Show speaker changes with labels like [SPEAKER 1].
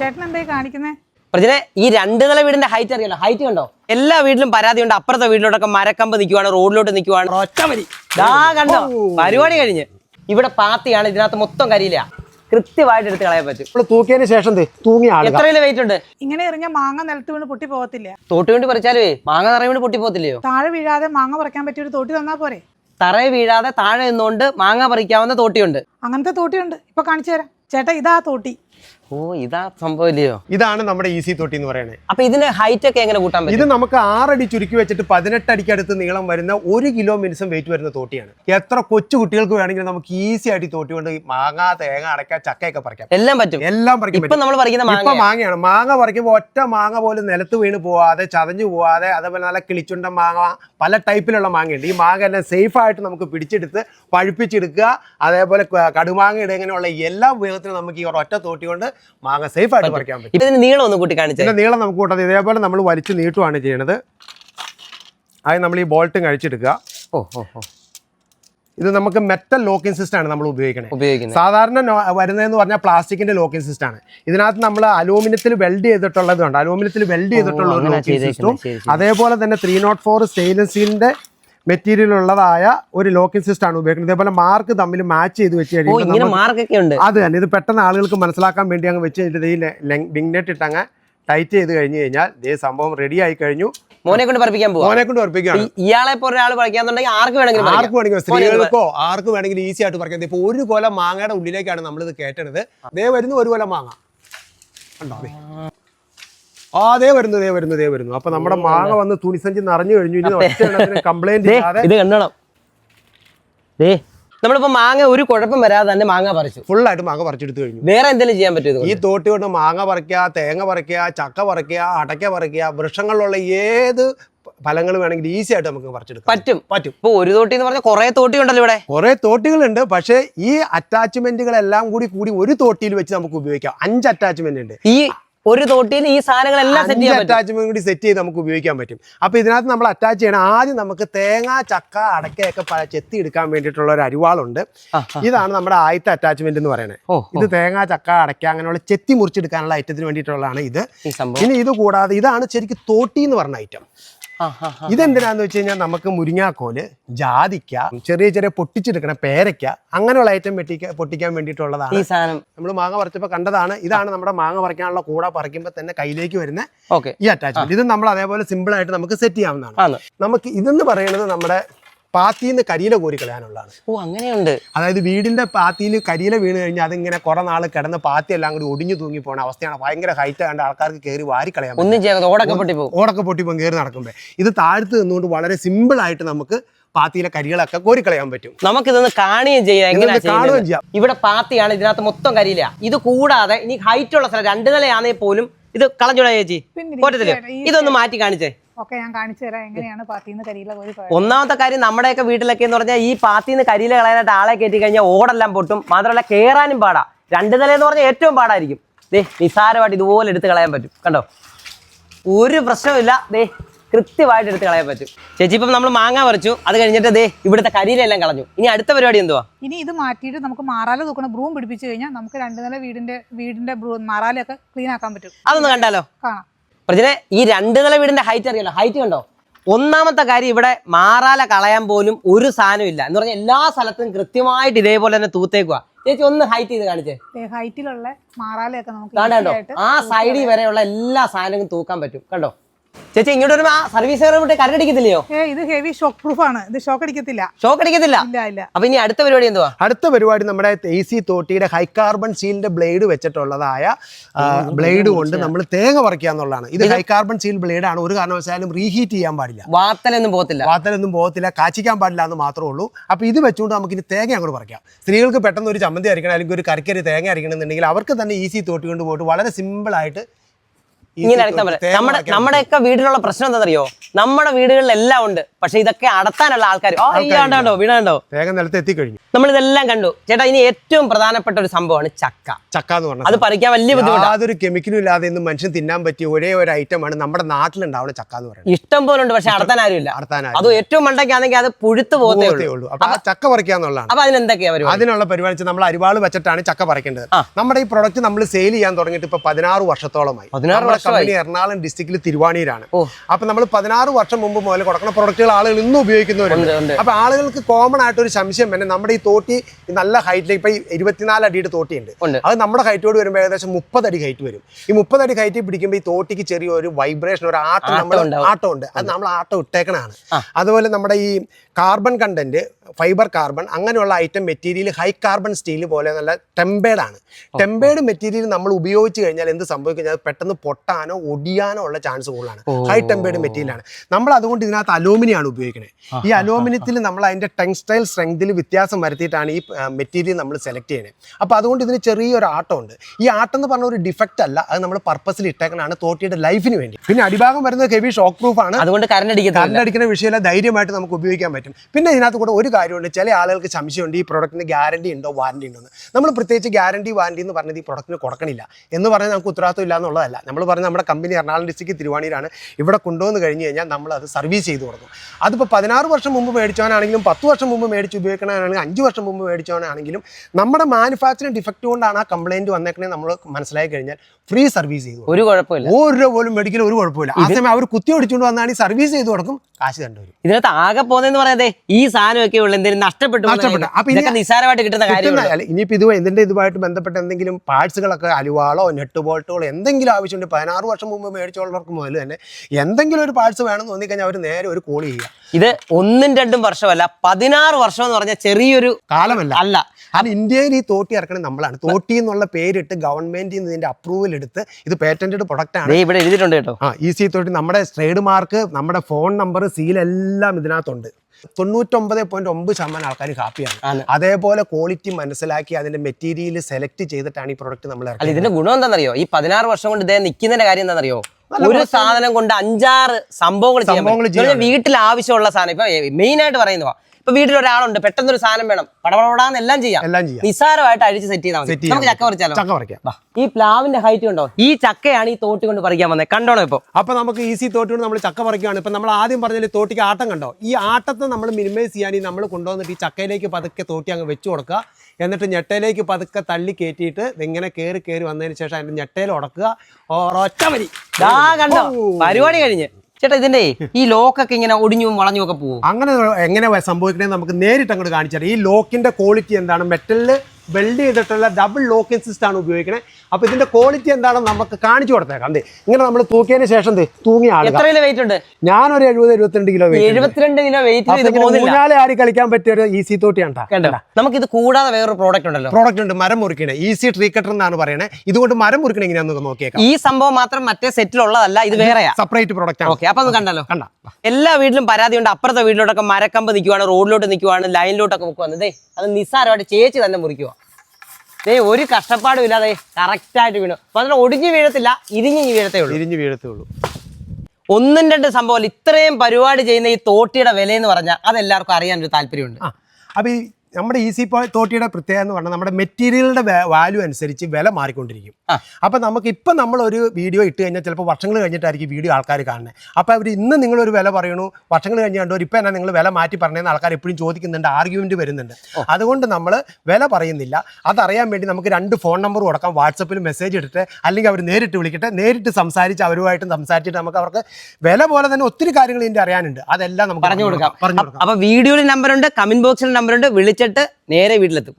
[SPEAKER 1] ചേട്ടൻ എന്തായി കാണിക്കുന്നേ?
[SPEAKER 2] പ്രജനെ ഈ രണ്ട് നില വീടിന്റെ ഹൈറ്റ് അറിയാലോ? ഹൈറ്റ് കണ്ടോ? എല്ലാ വീട്ടിലും പരാതി ഉണ്ട്. അപ്പുറത്തെ വീട്ടിലോട്ടൊക്കെ മരക്കമ്പ് നിൽക്കുവാണ് റോഡിലോട്ട് നിൽക്കുവാണ് ദാ കണ്ടോ? പരിപാടി കഴിഞ്ഞ്. ഇവിടെ പാത്തിയാണ് ഇതിനകത്ത് മൊത്തം കരിയില്ല കൃത്യമായിട്ട് എടുത്ത് കളയാൻ പറ്റും.
[SPEAKER 3] തൂക്കിയതിന് ശേഷം ആളുക.
[SPEAKER 2] എത്ര കിലോ വെയിറ്റ് ഉണ്ട്?
[SPEAKER 1] ഇങ്ങനെ എറിഞ്ഞ മാങ്ങ നിലത്ത് വീണ് പൊട്ടി പോകത്തില്ല.
[SPEAKER 2] തോട്ടി വീണ് പറിച്ചാലേ മാങ്ങ നിറയെ വീണ് പൊട്ടിപ്പോത്തില്ലയോ
[SPEAKER 1] താഴെ വീഴാതെ മാങ്ങ പറിക്കാൻ പറ്റിയ ഒരു തോട്ടി തന്നാ പോരെ.
[SPEAKER 2] തറയെ വീഴാതെ താഴെ നിന്നുകൊണ്ട് മാങ്ങ പറിക്കാവുന്ന തോട്ടിയുണ്ട്.
[SPEAKER 1] അങ്ങനത്തെ തോട്ടിയുണ്ട്. ഇപ്പൊ കാണിച്ചു തരാം. ചേട്ടാ ഇതാ തോട്ടി.
[SPEAKER 2] ഓ ഇതാ സംഭവം ഇല്ലയോ?
[SPEAKER 3] ഇതാണ് നമ്മുടെ ഈസി തൊട്ടി എന്ന് പറയുന്നത്
[SPEAKER 2] അപ്പൊ ഇതിന്റെ ഹൈറ്റ് ഒക്കെ എങ്ങനെ കൂട്ടാൻ
[SPEAKER 3] ഇത്
[SPEAKER 2] പറ്റും?
[SPEAKER 3] നമുക്ക് ആറടി ചുരുക്കി വെച്ചിട്ട് പതിനെട്ട് അടിക്ക് അടുത്ത് നീളം വരുന്ന ഒരു കിലോ മിനിസം വെയിറ്റ് വരുന്ന തോട്ടിയാണ്. എത്ര കൊച്ചു കുട്ടികൾക്ക് വേണമെങ്കിലും നമുക്ക് ഈസി ആയിട്ട് തോട്ടി കൊണ്ട് മാങ്ങ തേങ്ങ അടയ്ക്ക ചക്കയൊക്കെ പറിക്കാം.
[SPEAKER 2] എല്ലാം പറ്റും.
[SPEAKER 3] എല്ലാം പറിക്കാൻ
[SPEAKER 2] ഇപ്പൊ നമ്മൾ പറിക്കുന്ന
[SPEAKER 3] ഇപ്പൊ മാങ്ങയാണ്. മാങ്ങ പറിക്കുമ്പോൾ ഒറ്റ മാങ്ങ പോലും നിലത്ത് വീണ് പോവാതെ ചതഞ്ഞു പോവാതെ അതേപോലെ നല്ല കിളിച്ചുണ്ട മാങ്ങ പല ടൈപ്പിലുള്ള മാങ്ങയുണ്ട്. ഈ മാങ്ങ എല്ലാം സേഫ് ആയിട്ട് നമുക്ക് പിടിച്ചെടുത്ത് പഴുപ്പിച്ചെടുക്കുക. അതേപോലെ കടുമാങ്ങ ഇങ്ങനെയുള്ള എല്ലാ ഉപയോഗത്തിനും നമുക്ക് ഈ ഒറ്റ തോട്ടി കൊണ്ട് മാങ്ങ സേഫ് ആയിട്ട് പറിക്കാൻ പറ്റും
[SPEAKER 2] ഇതിന് നീളം ഒന്ന് കൂട്ടി കാണിച്ചു
[SPEAKER 3] നീളം നമുക്ക് കൂട്ടത് ഇതേപോലെ നമ്മൾ വലിച്ചു നീട്ടുവാണ് ചെയ്യണത്. ആദ്യം നമ്മൾ ഈ ബോൾട്ടും കഴിച്ചെടുക്കുക.
[SPEAKER 2] ഓ ഓ ഓ.
[SPEAKER 3] ഇത് നമുക്ക് മെറ്റൽ ലോക്കിംഗ് സിസ്റ്റം ആണ് നമ്മൾ ഉപയോഗിക്കുന്നത്
[SPEAKER 2] ഉപയോഗിക്കുന്നത്.
[SPEAKER 3] സാധാരണ വരുന്നതെന്ന് പറഞ്ഞാൽ പ്ലാസ്റ്റിക്കിന്റെ ലോക്കിംഗ് സിസ്റ്റം ആണ്. ഇതിനകത്ത് നമ്മൾ അലൂമിനിയത്തിൽ വെൽഡ് ചെയ്തിട്ടുള്ളതുണ്ട്. അലൂമിനിയത്തിൽ വെൽഡ് ചെയ്തിട്ടുള്ള ഒരു ലോക്കിംഗ് സിസ്റ്റം. അതേപോലെ തന്നെ ത്രീ നോട്ട് ഫോർ സ്റ്റെയിൻലെസ് സ്റ്റീലിന്റെ മെറ്റീരിയൽ ഉള്ളതായ ഒരു ലോക്കിംഗ് സിസ്റ്റം ആണ് ഉപയോഗിക്കുന്നത്. ഇതേപോലെ മാർക്ക് തമ്മിൽ മാച്ച് ചെയ്ത് വെച്ച്
[SPEAKER 2] കഴിഞ്ഞിട്ട്
[SPEAKER 3] കഴിയുമ്പോൾ
[SPEAKER 2] ഉണ്ട്.
[SPEAKER 3] അത് തന്നെ. ഇത് പെട്ടെന്ന് ആളുകൾക്ക് മനസ്സിലാക്കാൻ വേണ്ടി അങ്ങ് വെച്ച് കഴിഞ്ഞിട്ട് ഈ ബിഗ്നെറ്റ് ഇട്ടങ്ങ് ടൈറ്റ് ചെയ്ത് കഴിഞ്ഞു കഴിഞ്ഞാൽ ഇതേ സംഭവം റെഡി ആയി കഴിഞ്ഞു.
[SPEAKER 2] മോനെ കൊണ്ട് പഠിപ്പിക്കാൻ പോവാ.
[SPEAKER 3] മോനെ കൊണ്ട്
[SPEAKER 2] പഠിപ്പിക്കാം ഇയാളെ പോലെ ഒരാൾ പഠിക്കാന്നുണ്ടെങ്കിൽ ആർക്ക് വേണമെങ്കിലും
[SPEAKER 3] ആർക്ക്
[SPEAKER 2] പഠിക്കാം.
[SPEAKER 3] വേണമെങ്കിലും സ്ത്രീകൾക്കോ ആർക്ക് വേണമെങ്കിലും ഈസി ആയിട്ട് പറിക്കാം ഇപ്പൊ ഒരു കൊല മാങ്ങയുടെ ഉള്ളിലേക്കാണ് നമ്മൾ ഇത് കയറ്റണത്. ദേ വരുന്നു ഒരു കൊല മാങ്ങ. കണ്ടോ? ദേ. ആ ദേ വരുന്നു ദേ വരുന്നു ദേ വരുന്നു. അപ്പൊ നമ്മുടെ മാങ്ങ വന്ന് തുണിസഞ്ചി നിറഞ്ഞു കഴിഞ്ഞു. ഇനി ഒറ്റ കംപ്ലൈന്റ് ഇല്ലാതെ
[SPEAKER 2] ഇത് കണ്ടണം ദേ നമ്മളിപ്പോ മാങ്ങ ഒരു കുഴപ്പം വരാതെ തന്നെ മാങ്ങ പറിച്ചു.
[SPEAKER 3] ഫുൾ ആയിട്ട് മാങ്ങ പറിച്ചെടുത്ത് കഴിഞ്ഞു.
[SPEAKER 2] വേറെ എന്തെങ്കിലും ചെയ്യാൻ പറ്റും
[SPEAKER 3] ഈ തോട്ടി കൊണ്ട് മാങ്ങ പറിക്കുക തേങ്ങ പറിക്കുക ചക്ക പറിക്കുക അടയ്ക്ക പറിക്കുക വൃക്ഷങ്ങളിലുള്ള ഏത് ഫലങ്ങൾ വേണമെങ്കിൽ ഈസി ആയിട്ട് നമുക്ക് പറിച്ചെടുക്കാം.
[SPEAKER 2] പറ്റും.
[SPEAKER 3] പറ്റും.
[SPEAKER 2] ഇപ്പൊ ഒരു തോട്ടി എന്ന് പറഞ്ഞാൽ കുറെ തോട്ടി ഉണ്ടല്ലോ ഇവിടെ.
[SPEAKER 3] കുറെ തോട്ടികളുണ്ട്. പക്ഷേ ഈ അറ്റാച്ച്മെന്റുകളെല്ലാം കൂടി കൂടി ഒരു തോട്ടിയിൽ വെച്ച് നമുക്ക് ഉപയോഗിക്കാം. അഞ്ച് അറ്റാച്ച്മെന്റ് ഉണ്ട്.
[SPEAKER 2] ഈ ഒരു തോട്ടിയിൽ ഈ സാധനങ്ങളെല്ലാം സെറ്റ് ചെയ്യാൻ
[SPEAKER 3] അറ്റാച്ച്മെന്റ് കൂടി സെറ്റ് ചെയ്ത് നമുക്ക് ഉപയോഗിക്കാൻ പറ്റും. അപ്പൊ ഇതിനകത്ത് നമ്മൾ അറ്റാച്ച് ചെയ്യണം. ആദ്യം നമുക്ക് തേങ്ങ ചക്ക അടക്കയൊക്കെ ചെത്തി എടുക്കാൻ വേണ്ടിയിട്ടുള്ള ഒരു അരിവാളുണ്ട്. ഇതാണ് നമ്മുടെ ആദ്യത്തെ അറ്റാച്ച്മെന്റ് എന്ന് പറയുന്നത് ഇത് തേങ്ങ ചക്ക അടക്ക അങ്ങനെയുള്ള ചെത്തി മുറിച്ചെടുക്കാനുള്ള ഐറ്റത്തിന് വേണ്ടിയിട്ടുള്ളതാണ് ഇത്.
[SPEAKER 2] പിന്നെ
[SPEAKER 3] ഇനി ഇത് കൂടാതെ ഇതാണ് ശരിക്കും തോട്ടി എന്ന് പറഞ്ഞ ഐറ്റം. ഇതെന്തിനാന്ന് വെച്ച് കഴിഞ്ഞാൽ നമുക്ക് മുരിങ്ങാക്കോൽ ജാതിക്ക ചെറിയ ചെറിയ പൊട്ടിച്ചെടുക്കണ പേരയ്ക്ക അങ്ങനെയുള്ള ഐറ്റം വെട്ടിക്ക പൊട്ടിക്കാൻ വേണ്ടിയിട്ടുള്ളതാണ്.
[SPEAKER 2] ഈ സാധനം.
[SPEAKER 3] നമ്മൾ മാങ്ങ പറിച്ചപ്പോൾ കണ്ടതാണ്. ഇതാണ് നമ്മുടെ മാങ്ങ പറിക്കാനുള്ള കൂടെ പറിക്കുമ്പോൾ തന്നെ കയ്യിലേക്ക് വരുന്ന ഈ അറ്റാച്ച്മെന്റ് ഇത് നമ്മൾ അതേപോലെ സിമ്പിൾ ആയിട്ട് നമുക്ക് സെറ്റ് ചെയ്യാവുന്നതാണ്. നമുക്ക് ഇതെന്ന് പറയുന്നത് നമ്മുടെ പാത്തിയിൽ നിന്ന് കരിയില കോരി കളയാനുള്ളതാണ്.
[SPEAKER 2] ഓ അങ്ങനെയുണ്ട്.
[SPEAKER 3] അതായത് വീടിന്റെ പാത്തിയിൽ കരിയില വീണ് കഴിഞ്ഞാൽ അതിങ്ങനെ കുറെ നാൾ കിടന്ന് പാത്തി എല്ലാം കൂടി ഒടിഞ്ഞു തൂങ്ങി പോണ അവസ്ഥയാണ്. ഭയങ്കര ഹൈറ്റ് കണ്ട ആൾക്കാർക്ക് കയറി വാരി കളയാൻ.
[SPEAKER 2] ഒന്നും ചെയ്യാതെ ഓടൊക്കെ പൊട്ടി പോകും.
[SPEAKER 3] ഓടൊക്കെ പൊട്ടിപ്പോ കയറി നടക്കുമ്പോൾ ഇത് താഴ്ത്ത് നിന്നുകൊണ്ട് വളരെ സിമ്പിൾ ആയിട്ട് നമുക്ക് പാത്തിയിലെ കരികളൊക്കെ കോരിക്കളയാൻ കളയാൻ പറ്റും.
[SPEAKER 2] നമുക്കിതൊന്ന് കാണുകയും ചെയ്യാം. എങ്ങനെയാ
[SPEAKER 3] ഇതൊന്ന് കാണുകയും ചെയ്യാം.
[SPEAKER 2] ഇവിടെ പാത്തിയാണ് ഇതിനകത്ത് മൊത്തം കരിയില്ല ഇത് കൂടാതെ ഇനി ഹൈറ്റ് ഉള്ള സ്ഥലം രണ്ട് നിലയാണെങ്കിൽ പോലും ഇത് കളഞ്ഞുടാ ചേച്ചി? ഇതൊന്ന് മാറ്റി കാണിച്ചേ.
[SPEAKER 1] ഓക്കെ ഞാൻ കാണിച്ചു തരാം. എങ്ങനെയാണ് പാത്തിന്ന് കരിയില കോരി
[SPEAKER 2] ഒന്നാമത്തെ കാര്യം നമ്മുടെയൊക്കെ വീട്ടിലൊക്കെ എന്ന് പറഞ്ഞാൽ ഈ പാത്തിന്ന് കരിയില കളയാനായിട്ട് ആളെ കയറ്റി കഴിഞ്ഞാൽ ഓടെല്ലാം പൊട്ടും. മാത്രമല്ല കയറാനും പാടാ. രണ്ട് നില എന്ന് പറഞ്ഞാൽ ഏറ്റവും പാടായിരിക്കും. ദേ നിസാരമായിട്ട് ഇതുപോലെ എടുത്ത് കളയാൻ പറ്റും. കണ്ടോ? ഒരു പ്രശ്നമില്ല ദേ കൃത്യമായിട്ട് എടുത്ത് കളയാൻ പറ്റും. ചേച്ചി ഇപ്പം നമ്മൾ മാങ്ങ പറിച്ചു. അത് കഴിഞ്ഞിട്ട് ദേ ഇവിടുത്തെ കരിയിലെല്ലാം കളഞ്ഞു. ഇനി അടുത്ത പരിപാടി എന്തുവാ?
[SPEAKER 1] ഇനി ഇത് മാറ്റിയിട്ട് നമുക്ക് മാറാല തൂക്കണ ബ്രൂം പിടിപ്പിച്ചു കഴിഞ്ഞാൽ നമുക്ക് രണ്ട് നില വീടിന്റെ വീടിന്റെ ബ്രൂ മാറാലയൊക്കെ ക്ലീൻ ആക്കാൻ പറ്റും.
[SPEAKER 2] അതൊന്ന് കണ്ടാലോ?
[SPEAKER 1] കാണാം.
[SPEAKER 2] പ്രജനെ ഈ രണ്ട് നില വീടിന്റെ ഹൈറ്റ് അറിയാലോ? ഹൈറ്റ് കണ്ടോ? ഒന്നാമത്തെ കാര്യം ഇവിടെ മാറാല കളയാൻ പോലും ഒരു സാധനം ഇല്ല. എന്ന് പറഞ്ഞാൽ എല്ലാ സ്ഥലത്തും കൃത്യമായിട്ട് ഇതേപോലെ തന്നെ തൂത്തേക്കുക ചേച്ചി ഒന്ന് ഹൈറ്റ് ചെയ്ത് കാണിച്ചേ.
[SPEAKER 1] ഹൈറ്റിലുള്ള മാറാലയൊക്കെ നമുക്ക്
[SPEAKER 2] ആ സൈഡിൽ വരെയുള്ള എല്ലാ സാധനങ്ങളും തൂക്കാൻ പറ്റും. കണ്ടോ? ചേച്ചി ഇങ്ങോട്ട് വരുമ്പോ ആ സർവീസ് വിട്ട് കരടിക്കത്തില്ലയോ
[SPEAKER 1] ഏ ഇത് ഹെവി ഷോക്ക് പ്രൂഫ് ആണ്. ഇത് ഷോക്ക് അടിക്കത്തില്ല.
[SPEAKER 2] ഷോക്ക് അടിക്കത്തില്ല?
[SPEAKER 1] ഇല്ല ഇല്ല.
[SPEAKER 2] അപ്പൊ ഇനി അടുത്ത പരിപാടി എന്തുവാ?
[SPEAKER 3] അടുത്ത പരിപാടി നമ്മുടെ എ സി തോട്ടിയുടെ ഹൈ കാർബൺ സ്റ്റീലിന്റെ ബ്ലേഡ് വെച്ചിട്ടുള്ളതായ ബ്ലേഡ് കൊണ്ട് നമ്മൾ തേങ്ങ പറിക്കുക എന്നുള്ളതാണ്. ഇത് ഹൈ കാർബൺ സീൽ ബ്ലേഡ് ആണ്. ഒരു കാരണവശാലും റീഹീറ്റ് ചെയ്യാൻ പാടില്ല.
[SPEAKER 2] വാത്തലൊന്നും പോകത്തില്ല.
[SPEAKER 3] വാത്തലൊന്നും പോകത്തില്ല. കാച്ചിക്കാൻ പാടില്ല എന്ന് മാത്രമേ ഉള്ളൂ. അപ്പൊ ഇത് വെച്ചുകൊണ്ട് നമുക്ക് ഇനി തേങ്ങ അങ്ങോട്ട് പറിക്കാം. സ്ത്രീകൾക്ക് പെട്ടെന്ന് ഒരു ചമ്മന്തി അരിക്കണം അല്ലെങ്കിൽ ഒരു കറിക്കരി തേങ്ങ അരിക്കണം എന്നുണ്ടെങ്കിൽ അവർക്ക് തന്നെ ഈസി തോട്ടി കൊണ്ട് പോയിട്ട് വളരെ സിമ്പിളായിട്ട്
[SPEAKER 2] ഇങ്ങനെ അടക്കാൻ
[SPEAKER 3] പറയാം
[SPEAKER 2] നമ്മുടെ നമ്മുടെയൊക്കെ വീട്ടിലുള്ള പ്രശ്നം എന്താണെന്നറിയോ? നമ്മുടെ വീടുകളിലെല്ലാം ഉണ്ട്. പക്ഷെ ഇതൊക്കെ അടത്താനുള്ള ആൾക്കാർ. ഓ ഇല്ലാണ്ടോ
[SPEAKER 3] വീടാണ്ടോ നിലത്ത് എത്തിക്കഴിഞ്ഞു.
[SPEAKER 2] നമ്മൾ ഇതെല്ലാം കണ്ടു. ചേട്ടാ ഇനി ഏറ്റവും പ്രധാനപ്പെട്ട ഒരു സംഭവമാണ് ചക്ക.
[SPEAKER 3] ചക്ക എന്ന് പറഞ്ഞാൽ
[SPEAKER 2] അത് പറിക്കാൻ വലിയ ബുദ്ധിമുട്ടാണ്
[SPEAKER 3] യാതൊരു കെമിക്കലും ഇല്ലാതെ ഇന്ന് മനുഷ്യൻ തിന്നാൻ പറ്റിയ ഒരേ ഒരു ഐറ്റമാണ് നമ്മുടെ നാട്ടിലുണ്ടാവുന്ന ചക്ക എന്ന് പറയുന്നത്.
[SPEAKER 2] ഇഷ്ടം പോലെ ഉണ്ട് പക്ഷെ അടത്താൻ ആരുമില്ല
[SPEAKER 3] അത്
[SPEAKER 2] അതും ഏറ്റവും മണ്ടയ്ക്കാണെങ്കിൽ അത് പുഴുത്ത് പോകത്തേ ഉള്ളൂ.
[SPEAKER 3] അപ്പൊ ചക്ക പറിക്കാന്നുള്ളതാണ്
[SPEAKER 2] അപ്പൊ അതിനെന്തൊക്കെയാ
[SPEAKER 3] അതിനുള്ള പരിപാടി നമ്മൾ അരിവാൾ വെച്ചിട്ടാണ് ചക്ക പറിക്കേണ്ടത്. നമ്മുടെ ഈ പ്രൊഡക്റ്റ് നമ്മൾ സെയിൽ ചെയ്യാൻ തുടങ്ങിയിട്ട് ഇപ്പൊ പതിനാറ് വർഷത്തോളമായി.
[SPEAKER 2] 16
[SPEAKER 3] നമ്മുടെ
[SPEAKER 2] വർഷമായി.
[SPEAKER 3] കമ്പനി എറണാകുളം ഡിസ്ട്രിക്റ്റിൽ തിരുവാണിയിലാണ്. അപ്പൊ നമ്മൾ പതിനാറ് വർഷം മുമ്പ് മുതൽ കൊടുക്കുന്ന പ്രൊഡക്റ്റുകൾ ആളുകൾ ഇന്നും ഉപയോഗിക്കുന്നവരുണ്ട്. അപ്പൊ ആളുകൾക്ക് കോമൺ ആയിട്ട് ഒരു സംശയം തന്നെ നമ്മുടെ ഈ തോട്ടി നല്ല ഹൈറ്റിലേക്ക് ഇപ്പൊ ഇരുപത്തിനാല് അടിയുടെ തോട്ടിയുണ്ട്.
[SPEAKER 2] ഉണ്ട്.
[SPEAKER 3] അത് നമ്മുടെ ഹൈറ്റോട് വരുമ്പോൾ ഏകദേശം മുപ്പത് അടി ഹൈറ്റ് വരും. ഈ മുപ്പത് അടി ഹൈറ്റിൽ പിടിക്കുമ്പോൾ ഈ തോട്ടിക്ക് ചെറിയ ഒരു വൈബ്രേഷൻ ഒരു ആട്ടം നമ്മൾ. ആട്ടം ഉണ്ട്. അത് നമ്മൾ ആട്ടം ഇട്ടേക്കണാണ് അതുപോലെ നമ്മുടെ ഈ കാർബൺ കണ്ടന്റ് ഫൈബർ കാർബൺ അങ്ങനെയുള്ള item material high carbon steel പോലെ നല്ല ടെമ്പേഡ് ആണ്. ടെമ്പേഡ് മെറ്റീരിയൽ നമ്മൾ ഉപയോഗിച്ച് കഴിഞ്ഞാൽ എന്ത് സംഭവിക്കും? പെട്ടെന്ന് പെട്ടെന്ന് പൊട്ടാനോ ഒടിയാനോ ഉള്ള ചാൻസ് കൂടുതലാണ്. ഹൈ ടെമ്പേർഡ് മെറ്റീരിയൽ ആണ്. നമ്മൾ അതുകൊണ്ട് ഇതിനകത്ത് അലൂമിനിയം ആണ് ഉപയോഗിക്കുന്നത് ഈ അലൂമിനിയത്തിൽ നമ്മൾ അതിന്റെ ടെക്സ്റ്റൈൽ സ്ട്രെങ്തിൽ വ്യത്യാസം വരുത്തിയിട്ടാണ് ഈ മെറ്റീരിയൽ നമ്മൾ സെലക്ട് ചെയ്യുന്നത് അപ്പോൾ അതുകൊണ്ട് ഇതിന് ചെറിയൊരു ആട്ടം ഉണ്ട് ഈ ആട്ടം എന്ന് പറഞ്ഞ ഒരു ഡിഫക്റ്റ് അല്ല അത് നമ്മൾ പർപ്പസിൽ ഇട്ടേക്കണാണ് തോട്ടിയുടെ ലൈഫിന് വേണ്ടി. പിന്നെ അടിഭാഗം വരുന്നത് ഹെവി ഷോക്ക് പ്രൂഫ് ആണ്.
[SPEAKER 2] അതുകൊണ്ട് കറണ്ട് അടിക്കത്തില്ല.
[SPEAKER 3] കറണ്ട് അടിക്കുന്ന വിഷയമല്ല ധൈര്യമായിട്ട് നമുക്ക് ഉപയോഗിക്കാൻ പറ്റും. പിന്നെ ഇതിനകത്ത് കൂടെ ഒരു കാര്യമുണ്ട്. ചില ആളുകൾക്ക് സംശയമുണ്ട് ഈ പ്രൊഡക്റ്റിന് ഗ്യാരണ്ടി ഉണ്ടോ വാറണ്ടി ഉണ്ടോ എന്ന്. നമ്മൾ പ്രത്യേകിച്ച് ഗ്യാരണ്ടി വാറണ്ടി എന്ന് പറഞ്ഞത് ഈ പ്രൊഡക്റ്റിന് കൊടുക്കണില്ല. എന്ന് പറഞ്ഞാൽ നമുക്ക് ഉത്തരവാദിത്വം ഇല്ല എന്നുള്ളതല്ല നമ്മൾ പറഞ്ഞ നമ്മുടെ കമ്പനി എറണാകുളം ഡിസ്ട്രിക്ട് തിരുവാണിയിലാണ് ഇവിടെ കൊണ്ടുവന്ന് കഴിഞ്ഞ് കഴിഞ്ഞാൽ നമ്മൾ അത് സർവീസ് ചെയ്ത് കൊടുക്കും. അതിപ്പോൾ പതിനാറ് വർഷം മുമ്പ് മേടിച്ചവനാണെങ്കിലും പത്ത് വർഷം മുമ്പ് മേടിച്ച് ഉപയോഗിക്കണമാണെങ്കിലും അഞ്ച് വർഷം മുമ്പ് മേടിച്ചവനാണെങ്കിലും നമ്മുടെ മാനുഫാക്ചറിങ് ഡിഫക്റ്റ് കൊണ്ടാണ് ആ കംപ്ലൈന്റ് വന്നേക്കണേ നമ്മൾ മനസ്സിലാക്കി കഴിഞ്ഞാൽ ഫ്രീ സർവീസ് ചെയ്തു
[SPEAKER 2] ഒരു കുഴപ്പമില്ല.
[SPEAKER 3] ഒരു രൂപ പോലും മെഡിക്കൽ ഒരു കുഴപ്പമില്ല. ആ സമയം അവർ കുത്തി ഒടിച്ചുകൊണ്ട് വന്നാണ് ഈ സർവീസ് ചെയ്ത് കൊടുക്കും കാശ് കണ്ടുവരും
[SPEAKER 2] ഇതിനകത്ത് ആകെ പോകുന്നതെന്ന് പറയുന്നത് ഈ സാധനമൊക്കെ ഉള്ളു എന്തെങ്കിലും നഷ്ടപ്പെട്ടു
[SPEAKER 3] നഷ്ടപ്പെട്ടു. അപ്പൊ
[SPEAKER 2] ഇതൊക്കെ നിസ്സാരമായിട്ട് കിട്ടുന്ന
[SPEAKER 3] കാര്യം ഇനിയിപ്പോ ഇത് ഇതിന്റെ ഇതുമായിട്ട് ബന്ധപ്പെട്ട എന്തെങ്കിലും പാർട്സുകളൊക്കെ അലുവാളോ നെട്ട് ബോൾട്ടുകളോ എന്തെങ്കിലും ആവശ്യമുണ്ട് പതിനാറ് വർഷം മുമ്പ് മേടിച്ചുള്ളവർക്ക് മുതൽ തന്നെ എന്തെങ്കിലും ഒരു പാർട്സ് വേണമെന്ന് തോന്നിക്കഴിഞ്ഞാൽ അവർ നേരെ ഒരു കോൾ ചെയ്യുക.
[SPEAKER 2] ഇത് ഒന്നും രണ്ടും വർഷമല്ല പതിനാറ് വർഷം എന്ന് പറഞ്ഞാൽ ചെറിയൊരു
[SPEAKER 3] കാലമല്ല.
[SPEAKER 2] അല്ല.
[SPEAKER 3] അത് ഇന്ത്യയിൽ ഈ തോട്ടി ഇറക്കണത് നമ്മളാണ്. തോട്ടി എന്നുള്ള പേരിട്ട് ഗവൺമെന്റിൽ നിന്ന് ഇതിന്റെ അപ്രൂവൽ എടുത്ത് ഇത് പേറ്റന്റഡ് പ്രൊഡക്റ്റ് ആണ്.
[SPEAKER 2] ഇവിടെ എഴുതിയിട്ടുണ്ട് കേട്ടോ.
[SPEAKER 3] ആ ഈ സി തോട്ടി നമ്മുടെ ട്രേഡ് മാർക്ക് നമ്മുടെ ഫോൺ നമ്പർ സീലെല്ലാം ഇതിനകത്തുണ്ട്. തൊണ്ണൂറ്റൊമ്പത് പോയിന്റ് ഒമ്പത് ശതമാനം ആൾക്കാർ ഹാപ്പിയാണ് അതേപോലെ ക്വാളിറ്റി മനസ്സിലാക്കി അതിന്റെ മെറ്റീരിയൽ സെലക്ട് ചെയ്തിട്ടാണ് ഈ പ്രോഡക്റ്റ് നമ്മൾ
[SPEAKER 2] അല്ല ഇതിന്റെ ഗുണം എന്താണെന്നറിയോ? ഈ പതിനാറ് വർഷം കൊണ്ട് ഇദ്ദേഹം നിൽക്കുന്നതിന്റെ കാര്യം എന്താണെന്നറിയോ? ഒരു സാധനം കൊണ്ട് അഞ്ചാറ് സംഭവങ്ങൾ വീട്ടിൽ ആവശ്യമുള്ള സാധനം. ഇപ്പൊ മെയിൻ ആയിട്ട് പറയുന്നതാ ഇപ്പൊ വീട്ടിൽ ഒരാളുണ്ട് പെട്ടെന്ന് ഒരു സാധനം വേണം. പടപടാന്ന് എല്ലാം ചെയ്യാം.
[SPEAKER 3] എല്ലാം ചെയ്യാം.
[SPEAKER 2] നിസ്സാരമായിട്ട് അഴിച്ച് സെറ്റ് ചെയ്താൽ മതി. നമുക്ക് ചക്ക പറിച്ചാലോ?
[SPEAKER 3] ചക്ക പറിക്കാം.
[SPEAKER 2] ഈ പ്ലാവിന്റെ ഹൈറ്റ് ഉണ്ടോ ഈ ചക്കയാണ് ഈ തോട്ടി കൊണ്ട് പറിക്കാൻ വന്നത് കണ്ടോണോ ഇപ്പൊ.
[SPEAKER 3] അപ്പൊ നമുക്ക് ഈസി തോട്ടി കൊണ്ട് നമ്മൾ ചക്ക പറിക്കുകയാണ് ഇപ്പൊ നമ്മൾ ആദ്യം പറഞ്ഞാൽ തോട്ടിക്ക് ആട്ടം കണ്ടോ? ഈ ആട്ടത്തെ നമ്മൾ മിനിമൈസ് ചെയ്യാൻ ഈ നമ്മൾ കൊണ്ടുവന്നിട്ട് ഈ ചക്കയിലേക്ക് പതുക്കെ തോട്ടി അങ്ങ് വെച്ചു കൊടുക്കുക. എന്നിട്ട് ഞെട്ടയിലേക്ക് പതുക്കെ തള്ളി കയറ്റിയിട്ട് ഇങ്ങനെ കയറി കയറി വന്നതിന് ശേഷം അതിന്റെ ഞെട്ടയിൽ ഉടക്കുക. ഒരൊറ്റ വരി
[SPEAKER 2] കണ്ടോ? പരിപാടി കഴിഞ്ഞ്. ചേട്ടാ ഇതിന്റെ ഈ ലോക്കൊക്കെ ഇങ്ങനെ ഒടിഞ്ഞും വളഞ്ഞും ഒക്കെ പോകും
[SPEAKER 3] അങ്ങനെ എങ്ങനെ സംഭവിക്കണേ നമുക്ക് നേരിട്ട് അങ്ങോട്ട് കാണിച്ചാൽ ഈ ലോക്കിന്റെ ക്വാളിറ്റി എന്താണ്? മെറ്റലിൽ വെൽഡ് ചെയ്തിട്ടുള്ള ഡബിൾ ലോക്കിംഗ് സിസ്റ്റം ആണ് ഉപയോഗിക്കുന്നത് അപ്പൊ ഇതിന്റെ ക്വാളിറ്റി എന്താണെന്ന് നമുക്ക് കാണിച്ചു കൊടുത്തേക്കാം. അതെ ഇങ്ങനെ നമ്മൾ തൂക്കിയതിന് ശേഷം തൂങ്ങിയ ആളുകൾ
[SPEAKER 2] എത്ര വെയിറ്റ് ഉണ്ട്?
[SPEAKER 3] ഞാനൊരു എഴുപത് എഴുപത്തിരണ്ട് കിലോ
[SPEAKER 2] എഴുപത്തിരണ്ട് കിലോ വെയിറ്റ്
[SPEAKER 3] മൂന്നാലെ ആടി കളിക്കാൻ പറ്റിയ ഒരു ഈസി തോട്ടിയാണ്
[SPEAKER 2] നമുക്ക് ഇത് കൂടാതെ വേറൊരു പ്രോഡക്റ്റ് ഉണ്ടല്ലോ.
[SPEAKER 3] പ്രോഡക്റ്റ് ഉണ്ട് മരം മുറിക്കണേ. ഈസി ട്രീ കട്ടർ എന്നാണ് പറയുന്നത് ഇതുകൊണ്ട് മരം മുറിക്കണേ എങ്ങനെയാണെന്ന് നോക്കിയേക്കാം.
[SPEAKER 2] ഈ സംഭവം മാത്രം മറ്റേ സെറ്റിലുള്ളതല്ല ഇത് വേറെയാ.
[SPEAKER 3] സെപ്പറേറ്റ് പ്രോഡക്റ്റ് ആണ്.
[SPEAKER 2] ഓക്കെ അപ്പൊ കണ്ടല്ലോ
[SPEAKER 3] കണ്ട.
[SPEAKER 2] എല്ലാ വീട്ടിലും പരാതിയുണ്ട്. അപ്പുറത്തെ വീട്ടിലോട്ടൊക്കെ മരക്കമ്പ് നിൽക്കുവാണ് റോഡിലോട്ട് നിൽക്കുവാണ് ലൈനിലോട്ടൊക്കെ നിൽക്കുവാണ് ദേ അത് നിസ്സാരമായിട്ട് ചേച്ചി തന്നെ മുറിക്കുക ദേ ഒരു കഷ്ടപ്പാടും ഇല്ലാതെ കറക്റ്റ് ആയിട്ട് വീണു. അപ്പൊ അതിന് ഒടിഞ്ഞു വീഴത്തില്ല ഇരിഞ്ഞു വീഴത്തേ ഉള്ളൂ.
[SPEAKER 3] ഇരിഞ്ഞു വീഴത്തേ ഉള്ളൂ
[SPEAKER 2] ഒന്നും രണ്ട് സംഭവം ഇത്രയും പരിപാടി ചെയ്യുന്ന ഈ തോട്ടിയുടെ വില എന്ന് പറഞ്ഞാൽ അതെല്ലാവർക്കും അറിയാൻ ഒരു താല്പര്യമുണ്ട്
[SPEAKER 3] അപ്പൊ ഈ നമ്മുടെ ഈസി തോട്ടിയുടെ പ്രത്യേകത എന്ന് പറഞ്ഞാൽ നമ്മുടെ മെറ്റീരിയലിന്റെ വാല്യൂ അനുസരിച്ച് വില മാറിക്കൊണ്ടിരിക്കും. അപ്പം നമുക്ക് ഇപ്പം നമ്മൾ ഒരു വീഡിയോ ഇട്ട് കഴിഞ്ഞാൽ ചിലപ്പോൾ വർഷങ്ങൾ കഴിഞ്ഞിട്ടായിരിക്കും വീഡിയോ ആൾക്കാർ കാണുന്നത് അപ്പോൾ അവർ ഇന്ന് നിങ്ങളൊരു വില പറയണു വർഷങ്ങൾ കഴിഞ്ഞ് കണ്ടോ ഇപ്പം എന്നാ നിങ്ങൾ വില മാറ്റി പറഞ്ഞതെന്ന് ആൾക്കാർ എപ്പോഴും ചോദിക്കുന്നുണ്ട് ആർഗ്യുമെന്റ് വരുന്നുണ്ട്. അതുകൊണ്ട് നമ്മൾ വില പറയുന്നില്ല. അതറിയാൻ വേണ്ടി നമുക്ക് രണ്ട് ഫോൺ നമ്പർ കൊടുക്കാം വാട്സപ്പിൽ മെസ്സേജ് ഇട്ടിട്ട് അല്ലെങ്കിൽ അവർ നേരിട്ട് വിളിക്കട്ടെ നേരിട്ട് സംസാരിച്ച് അവരുമായിട്ട് സംസാരിച്ചിട്ട് നമുക്ക് അവർക്ക് വില പോലെ തന്നെ ഒത്തിരി കാര്യങ്ങൾ ഇതിന്റെ അറിയാനുണ്ട്. അതെല്ലാം നമുക്ക്
[SPEAKER 2] പറഞ്ഞു കൊടുക്കാം.
[SPEAKER 3] പറഞ്ഞു കൊടുക്കാം.
[SPEAKER 2] നമ്പർ വീഡിയോയിൽ നമ്പറുണ്ട് കമന്റ് ബോക്സിൽ നമ്പറുണ്ട് വിളിച്ചിട്ട് നേരെ വീട്ടിലെത്തും.